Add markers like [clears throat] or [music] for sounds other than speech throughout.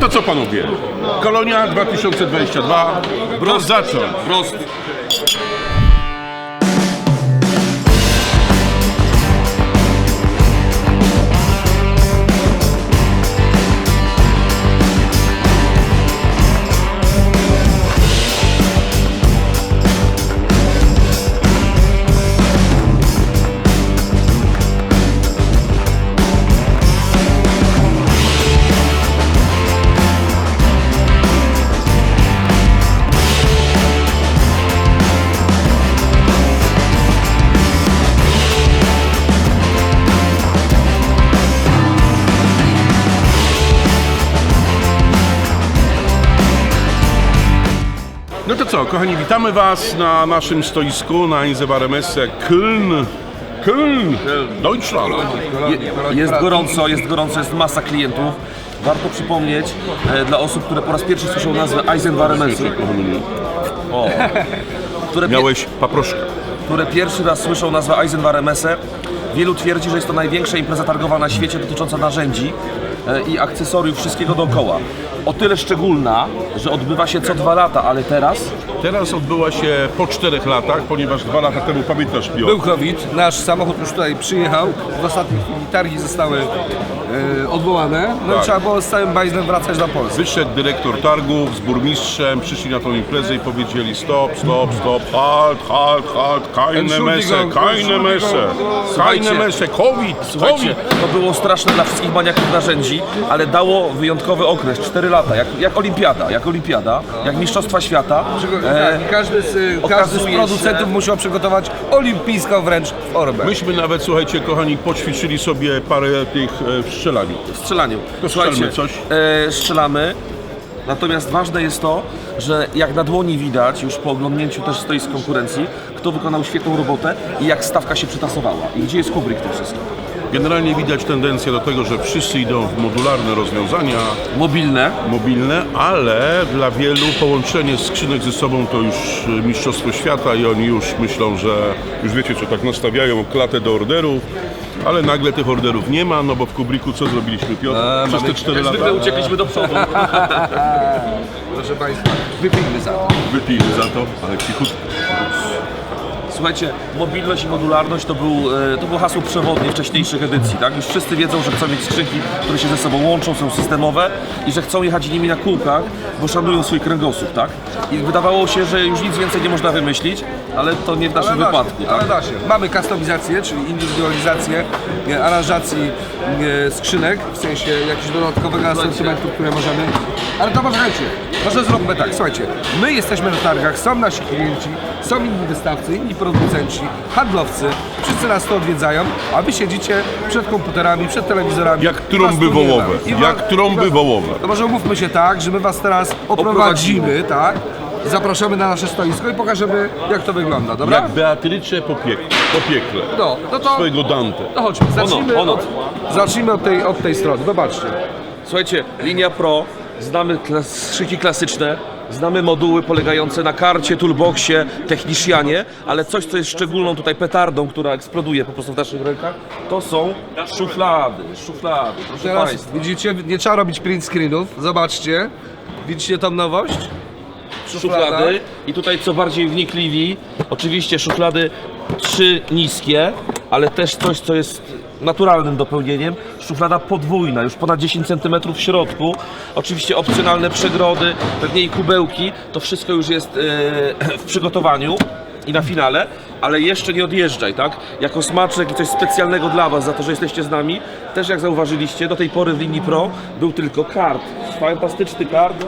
to co panowie? Kolonia 2022. Brąz zacząć. Prost. Co, kochani, witamy Was na naszym stoisku na Einzewaremesse Köln. Köln, Deutschland. Je, jest gorąco, jest gorąco, jest masa klientów. Warto przypomnieć e, dla osób, które po raz pierwszy słyszą nazwę Eisenwarenmessu, o, które, pie, Miałeś paproszkę. które pierwszy raz słyszą nazwę Eisenwarenmesse, wielu twierdzi, że jest to największa impreza targowa na świecie dotycząca narzędzi i akcesoriów wszystkiego dookoła. O tyle szczególna, że odbywa się co dwa lata, ale teraz Teraz odbyła się po czterech latach, ponieważ dwa lata temu, pamiętasz Pio? Był COVID, nasz samochód już tutaj przyjechał, w ostatniej chwili targi zostały e, odwołane, no Tak. i trzeba było z całym bajzlem wracać do Polski. Wyszedł dyrektor targów z burmistrzem, przyszli na tą imprezę i powiedzieli stop, stop, stop, halt, halt, halt, keine Messe, keine Messe, keine Słuchajcie. Messe, COVID, COVID. to było straszne dla wszystkich maniaków narzędzi, ale dało wyjątkowy okres, 4 lata, jak, jak olimpiada, jak olimpiada, jak mistrzostwa świata. E, Tak, każdy z, każdy z okazuje producentów się- musiał przygotować olimpijską wręcz formę. Myśmy nawet, słuchajcie, kochani, poćwiczyli sobie parę tych e, w strzelaniu. w strzelaniu. To strzelmy coś. E, strzelamy. Natomiast ważne jest to, że jak na dłoni widać, już po oglądnięciu też stoi z konkurencji, kto wykonał świetną robotę i jak stawka się przytasowała. I gdzie jest Kubrick w tym wszystkim. Generalnie widać tendencję do tego, że wszyscy idą w modularne rozwiązania Mobilne, mobilne, ale dla wielu połączenie skrzynek ze sobą to już e, mistrzostwo świata i oni już myślą, że już wiecie co, tak nastawiają klatę do orderów, ale nagle tych orderów nie ma, no bo w Kubriku co zrobiliśmy Piotr? Przez te 4 lata zwykle uciekliśmy do przodu. [laughs] Proszę Państwa, wypijmy za to. wypili za to, ale cichutko. Słuchajcie, mobilność i modularność to był, e, to było hasło przewodnie wcześniejszych edycji, tak? Już wszyscy wiedzą, że chcą mieć skrzynki, które się ze sobą łączą, są systemowe i że chcą jechać nimi na kółkach, bo szanują swój kręgosłup, tak? I wydawało się, że już nic więcej nie można wymyślić, ale to nie w naszym Ale da wypadku, się, tak? ale da się. Mamy kustomizację, czyli indywidualizację e, aranżacji e, skrzynek, w sensie jakiegoś dodatkowego asortymentu, które możemy... Ale to poczekajcie, może zróbmy tak, słuchajcie, my jesteśmy na targach, są nasi klienci, są inni wystawcy, inni producenci, handlowcy, wszyscy nas to odwiedzają, a wy siedzicie przed komputerami, przed telewizorami. Jak trąby wołowe, jak trąby wołowe. To może umówmy się tak, że my was teraz oprowadzimy, tak? Zapraszamy na nasze stoisko i pokażemy, jak to wygląda, dobra? Jak Beatrycze po, piek- po piekle, No, no to... swojego Dante. No chodźmy, zacznijmy, ono. Od, zacznijmy od, tej, od tej strony, zobaczcie. Słuchajcie, linia Pro, znamy klas- szyki klasyczne, znamy moduły polegające na karcie, toolboxie, technicianie, ale coś, co jest szczególną tutaj petardą, która eksploduje po prostu w naszych rękach, to są szuflady, szuflady, proszę Teraz Państwa. widzicie, nie trzeba robić print screenów, zobaczcie. Widzicie tą nowość? szuflady i tutaj co bardziej wnikliwi, oczywiście szuflady trzy niskie, ale też coś, co jest naturalnym dopełnieniem, szuflada podwójna, już ponad 10 cm w środku, oczywiście opcjonalne przegrody, pewnie i kubełki, to wszystko już jest e, w przygotowaniu i na finale, ale jeszcze nie odjeżdżaj, tak? Jako smaczek i coś specjalnego dla Was za to, że jesteście z nami, też jak zauważyliście, do tej pory w linii Pro był tylko kart, fantastyczny kart,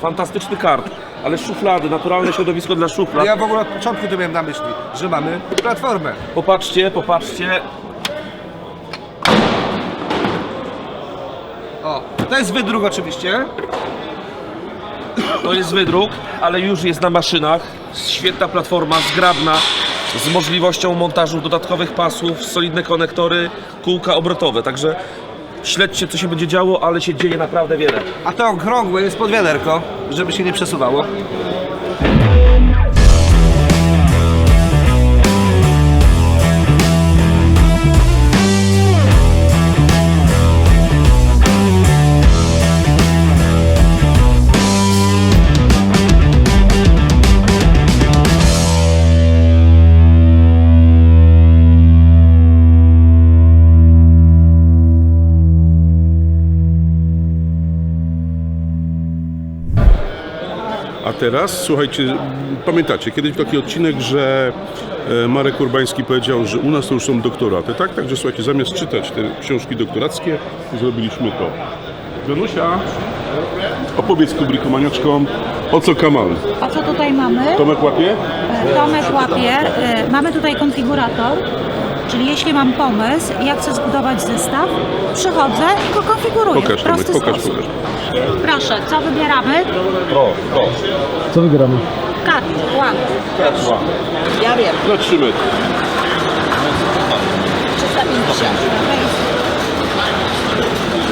Fantastyczny kart, ale szuflady, naturalne środowisko dla szuflad. Ja w ogóle od początku to miałem na myśli, że mamy platformę. Popatrzcie, popatrzcie. O, to jest wydruk oczywiście. To jest wydruk, ale już jest na maszynach. Świetna platforma, zgrabna, z możliwością montażu dodatkowych pasów, solidne konektory, kółka obrotowe. Także śledźcie, co się będzie działo, ale się dzieje naprawdę wiele. A to okrągłe jest pod wiaderko, żeby się nie przesuwało. A teraz, słuchajcie, pamiętacie, kiedyś taki odcinek, że e, Marek Urbański powiedział, że u nas to już są doktoraty, tak? Także słuchajcie, zamiast czytać te książki doktorackie, zrobiliśmy to. Janusia, opowiedz Kubrikomaniaczkom, o co kaman. A co tutaj mamy? Tomek łapie? Tomek łapie. E, Mamy tutaj konfigurator, czyli jeśli mam pomysł i ja chcę zbudować zestaw, przychodzę i go konfiguruję Pokaż Tomek, pokaż, pokaż. Proszę, co wybieramy? Pro, pro. Co wybieramy? Kat, łap. Ja wiem, Na 3 metry. 350.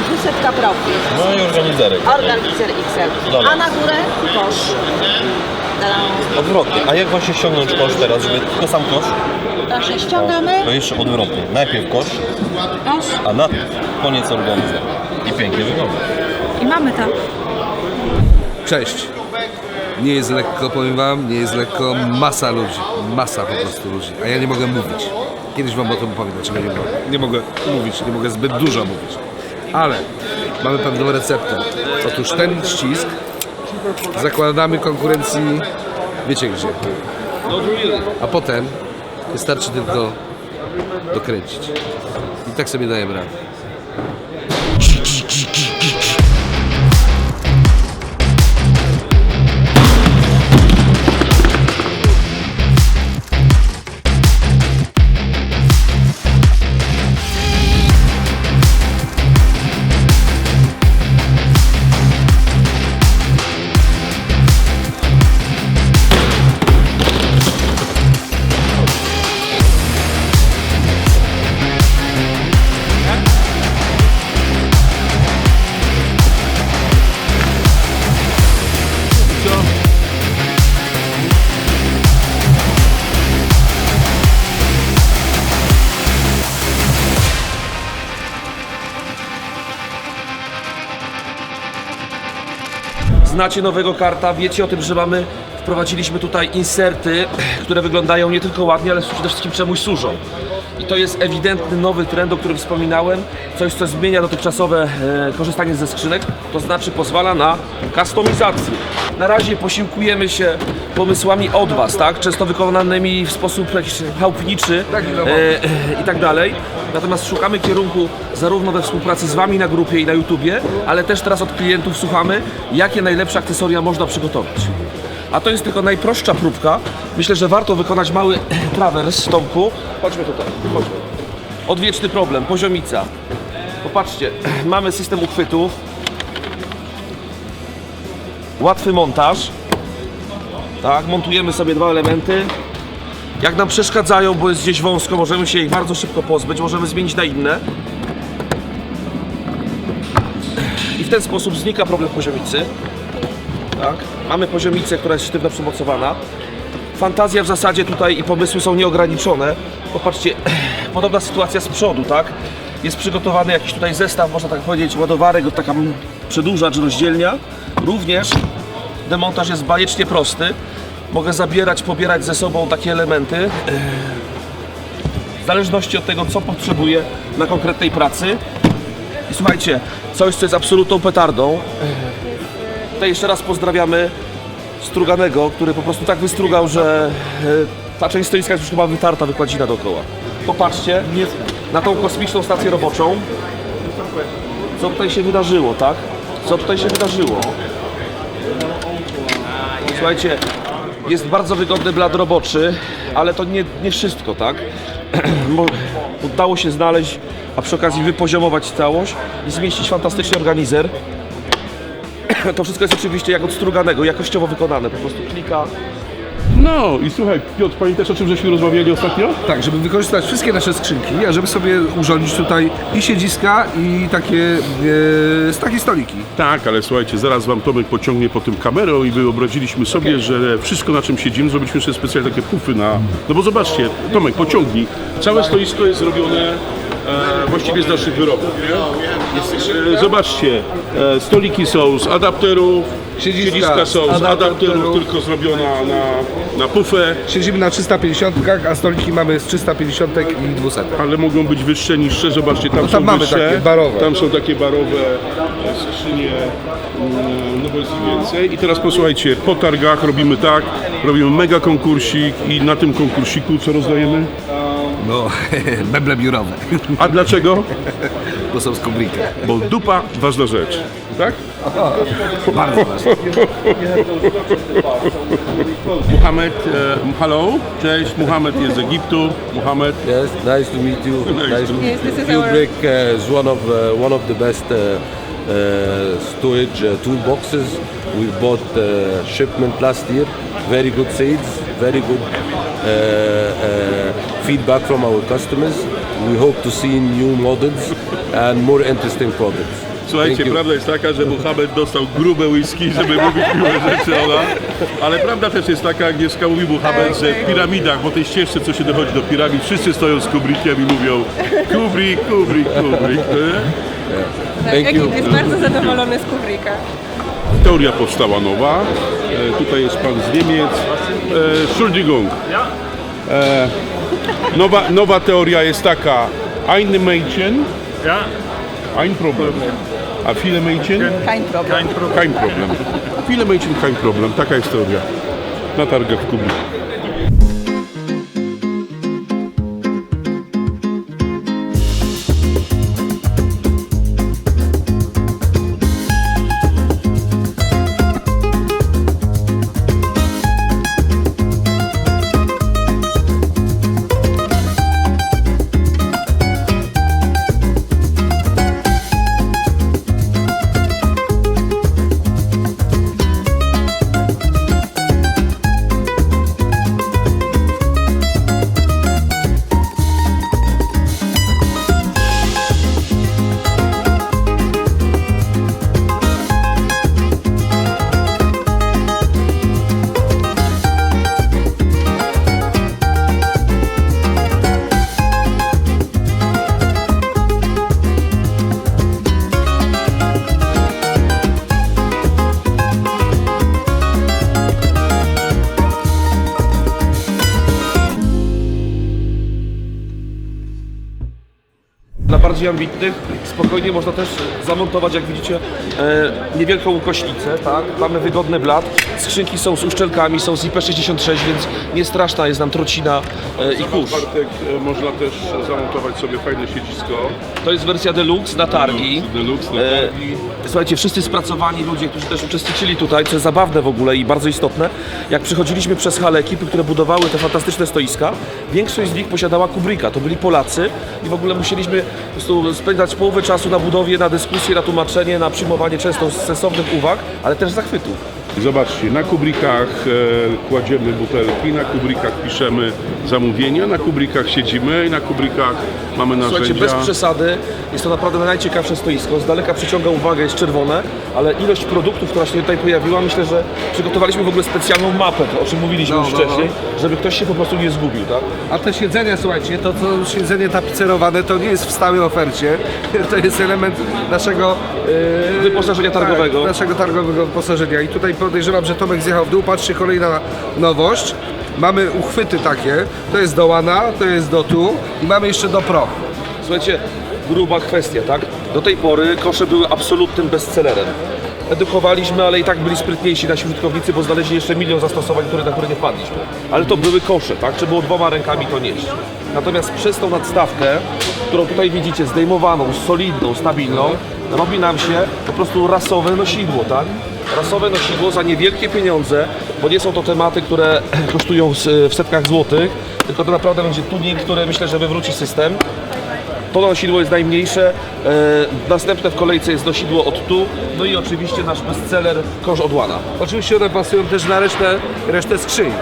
Dwusetka profil. No i organizerek. Organizer XL. Dobra. A na górę kosz. Odwrotnie. A jak właśnie ściągnąć kosz teraz, żeby tylko sam kosz? Proszę, ściągamy. To jeszcze odwrotnie. Najpierw kosz, Kosz. a na koniec organizer. I pięknie wygląda. Mamy to. Cześć. Nie jest lekko, powiem wam, nie jest lekko. Masa ludzi, masa po prostu ludzi. A ja nie mogę mówić. Kiedyś wam o tym powiem, dlaczego nie mogę. Nie mogę mówić, nie mogę zbyt dużo mówić. Ale mamy pewną receptę. Otóż ten ścisk zakładamy konkurencji, wiecie gdzie. A potem wystarczy tylko dokręcić. I tak sobie dajemy radę. Znacie nowego karta, wiecie o tym, że mamy, wprowadziliśmy tutaj inserty, które wyglądają nie tylko ładnie, ale przede wszystkim czemuś służą. I to jest ewidentny nowy trend, o którym wspominałem, coś co zmienia dotychczasowe e, korzystanie ze skrzynek, to znaczy pozwala na kustomizację. Na razie posiłkujemy się pomysłami od Was, tak? Często wykonanymi w sposób jakiś chałupniczy Taki e, e, i tak dalej. Natomiast szukamy kierunku zarówno we współpracy z Wami na grupie i na YouTubie, ale też teraz od klientów słuchamy, jakie najlepsze akcesoria można przygotować. A to jest tylko najprostsza próbka. Myślę, że warto wykonać mały [clears throat] trawers, Tomku. Chodźmy tutaj, chodźmy. Odwieczny problem, poziomica. Popatrzcie, [clears throat] mamy system uchwytów. Łatwy montaż. Tak, montujemy sobie dwa elementy. Jak nam przeszkadzają, bo jest gdzieś wąsko, możemy się ich bardzo szybko pozbyć, możemy zmienić na inne. I w ten sposób znika problem poziomicy. Tak? Mamy poziomicę, która jest sztywno przymocowana. Fantazja w zasadzie tutaj i pomysły są nieograniczone. Popatrzcie, [clears throat] podobna sytuacja z przodu, tak? Jest przygotowany jakiś tutaj zestaw, można tak powiedzieć, ładowarek, taka przedłużacz, rozdzielnia. Również demontaż jest bajecznie prosty. Mogę zabierać, pobierać ze sobą takie elementy. W zależności od tego, co potrzebuję na konkretnej pracy. I słuchajcie, coś, co jest absolutną petardą. Tutaj jeszcze raz pozdrawiamy Struganego, który po prostu tak wystrugał, że e, ta część stoiska jest już chyba wytarta, wykładzina dookoła. Popatrzcie na tą kosmiczną stację roboczą. Co tutaj się wydarzyło, tak? Co tutaj się wydarzyło? Słuchajcie, jest bardzo wygodny blat roboczy, ale to nie, nie wszystko, tak? [clears throat] Udało się znaleźć, a przy okazji wypoziomować całość i zmieścić fantastyczny organizer. To wszystko jest oczywiście jak od struganego, jakościowo wykonane, po prostu klika. No i słuchaj, Piotr, pamiętasz o czym żeśmy rozmawiali ostatnio? Tak, żeby wykorzystać wszystkie nasze skrzynki, a żeby sobie urządzić tutaj i siedziska, i takie, e, takie stoliki. Tak, ale słuchajcie, zaraz wam Tomek pociągnie po tym kamerą i wyobraziliśmy sobie, że wszystko na czym siedzimy, zrobiliśmy sobie specjalnie takie pufy na... No bo zobaczcie, Tomek, pociągnij. Całe stoisko jest zrobione e, właściwie z naszych wyrobów. E, zobaczcie, e, stoliki są z adapterów, Siedziska siedziska są z adapterów, adapterów. tylko zrobiona na, na pufę, Siedzimy na 350, a stoliki mamy z 350 i 200. ale mogą być wyższe, niższe. Zobaczcie, tam, No tam są mamy wyższe, takie barowe. tam są takie barowe e, skrzynie, mm, no bo jest ich więcej. I teraz posłuchajcie, po targach robimy tak, robimy mega konkursik i na tym konkursiku co rozdajemy? No, [laughs] meble biurowe. A dlaczego? [laughs] Bo są z kubrika. Bo dupa ważna rzecz, tak? Bardzo ważne. [laughs] Muhammad, e, hello, cześć, Muhammad jest z Egiptu, Muhammad. Yes, nice to meet you. Nice, to meet Yes, this you. is our- Kubrick uh, is one of uh, one of the best uh, storage uh, toolboxes. We bought uh, shipment last year. Very good sales. Very good uh, uh, feedback from our customers. We hope to see new models and more interesting products. Słuchajcie, prawda jest taka, że Muhammad dostał grube whisky, żeby mówić miłe rzeczy ona, ale prawda też jest taka, Agnieszka mówi Muhammad, że w piramidach, po tej ścieżce, co się dochodzi do piramid, wszyscy stoją z Kubrickiem i mówią Kubrik. nie? Thank you. Ekip jest bardzo zadowolony z Kubricka. Teoria powstała nowa, e, tutaj jest pan z Niemiec, e, Entschuldigung. E, nowa, nowa teoria jest taka, eine Mädchen, Ja, ein Problem, a viele Mädchen? Kein problem. kein Problem. Kein Problem. Viele Mädchen, kein Problem. Taka jest teoria. Na targach w Kubli. Bardziej ambitnych spokojnie można też zamontować, jak widzicie, e, niewielką ukośnicę, tak? Mamy wygodny blat, skrzynki są z uszczelkami, są z IP66, więc nie straszna jest nam trocina e, i kurz. Bartek, e, można też zamontować sobie fajne siedzisko. To jest wersja deluxe na targi. Deluxe na E, targi. Słuchajcie, wszyscy spracowani ludzie, którzy też uczestniczyli tutaj, co jest zabawne w ogóle i bardzo istotne, jak przychodziliśmy przez hale ekipy, które budowały te fantastyczne stoiska, większość z nich posiadała Kubricka, to byli Polacy i w ogóle musieliśmy po prostu spędzać połowę czasu na budowie, na dyskusję, na tłumaczenie, na przyjmowanie często sensownych uwag, ale też zachwytów. Zobaczcie, na kubrikach e, kładziemy butelki, na kubrikach piszemy zamówienia, na kubrikach siedzimy i na kubrikach mamy narzędzia. Słuchajcie, bez przesady, jest to naprawdę najciekawsze stoisko. Z daleka przyciąga uwagę, jest czerwone, ale ilość produktów, która się tutaj pojawiła, myślę, że przygotowaliśmy w ogóle specjalną mapę, o czym mówiliśmy No, już no, wcześniej, żeby ktoś się po prostu nie zgubił, tak? A te siedzenia, słuchajcie, to, to siedzenie tapicerowane to nie jest w stałej ofercie. [laughs] To jest element naszego yy, Wyposażenia targowego. Tak, naszego targowego wyposażenia. I tutaj podejrzewam, że Tomek zjechał w dół. Patrzcie, kolejna nowość. Mamy uchwyty takie. To jest do łana, to jest do tu i mamy jeszcze do pro. Słuchajcie, gruba kwestia, tak? Do tej pory kosze były absolutnym bestsellerem. Edukowaliśmy, ale i tak byli sprytniejsi nasi użytkownicy, bo znaleźli jeszcze milion zastosowań, które, na które nie wpadliśmy. Ale to były kosze, tak? Trzeba było dwoma rękami to nieść. Natomiast przez tą nadstawkę, którą tutaj widzicie, zdejmowaną, solidną, stabilną, robi nam się po prostu rasowe nosidło, tak? Rasowe nosidło za niewielkie pieniądze, bo nie są to tematy, które [clears throat] kosztują s- w setkach złotych, tylko to naprawdę będzie tuning, który myślę, że wywróci system. To nosidło jest najmniejsze, e, następne w kolejce jest nosidło od tu, no i oczywiście nasz bestseller kosz od łana. Oczywiście one pasują też na resztę, resztę skrzyń.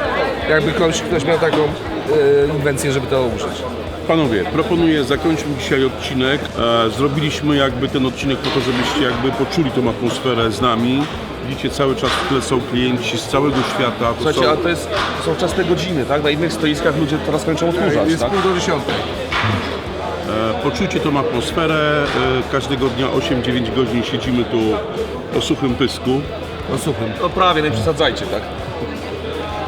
Jakby ktoś, ktoś miał taką yy, inwencję, żeby to użyć. Panowie, proponuję zakończyć dzisiaj odcinek. E, zrobiliśmy jakby ten odcinek po to, żebyście jakby poczuli tą atmosferę z nami. Widzicie, cały czas w tle są klienci z całego świata. To Słuchajcie, są... a to jest, są wczesne godziny, tak? Na innych stoiskach ludzie teraz kończą odkurzać, Jest tak? pół do dziesiątej. E, Poczujcie tą atmosferę. E, Każdego dnia 8-9 godzin siedzimy tu o suchym pysku. No słucham. No prawie, nie przesadzajcie, tak?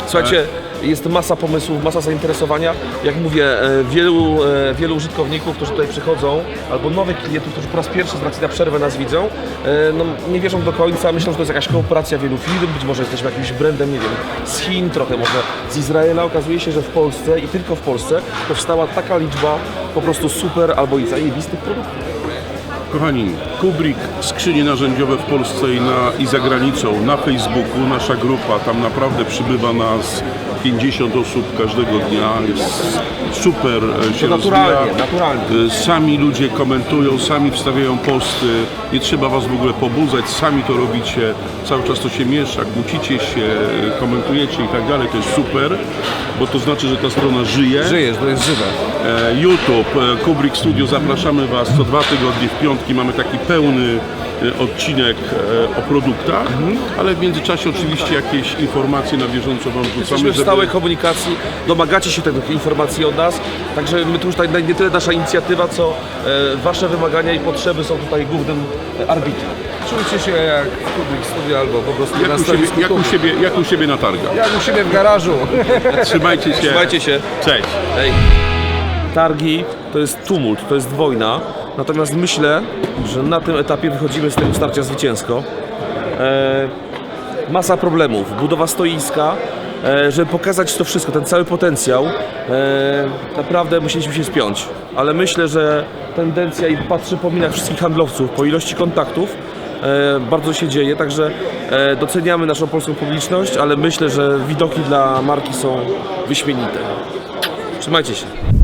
Słuchajcie, jest masa pomysłów, masa zainteresowania. Jak mówię, e, wielu, e, wielu użytkowników, którzy tutaj przychodzą, albo nowych klientów, którzy po raz pierwszy z racji na przerwę nas widzą, e, no, nie wierzą do końca, myślą, że to jest jakaś kooperacja wielu firm, być może jesteśmy jakimś brandem, nie wiem, z Chin, trochę może z Izraela. Okazuje się, że w Polsce i tylko w Polsce powstała taka liczba po prostu super albo i zajebistych produktów. Kochani, Kubrick, skrzynie narzędziowe w Polsce i, na, i za granicą, na Facebooku, nasza grupa, tam naprawdę przybywa nas 50 osób każdego dnia, jest super e, się naturalnie, rozwija. naturalnie. E, Sami ludzie komentują, sami wstawiają posty, nie trzeba was w ogóle pobudzać, sami to robicie, cały czas to się miesza, kłócicie się, e, komentujecie i tak dalej, to jest super, bo to znaczy, że ta strona żyje. Żyjesz, to jest żywe. YouTube, Kubrick Studio, zapraszamy Was co dwa tygodnie w piątki. Mamy taki pełny odcinek e, o produktach, ale w międzyczasie oczywiście jakieś informacje na bieżąco Wam wrzucamy, Jesteśmy w żeby- stałej komunikacji, domagacie się tych informacji od nas, także my tu już tutaj nie tyle nasza inicjatywa, co e, Wasze wymagania i potrzeby są tutaj głównym e, arbitrem. Czujcie się jak w Kubrick Studio albo po prostu na jak u, siebie, jak, u siebie, jak u siebie na targach. Jak u siebie w garażu. Trzymajcie się. Trzymajcie się. Cześć. Hej. Targi to jest tumult, to jest wojna, natomiast myślę, że na tym etapie wychodzimy z tego starcia zwycięsko. E, masa problemów, budowa stoiska, e, żeby pokazać to wszystko, ten cały potencjał, e, naprawdę musieliśmy się spiąć. Ale myślę, że tendencja i patrzę po minach wszystkich handlowców, po ilości kontaktów, e, bardzo się dzieje, także e, doceniamy naszą polską publiczność, ale myślę, że widoki dla marki są wyśmienite. Trzymajcie się.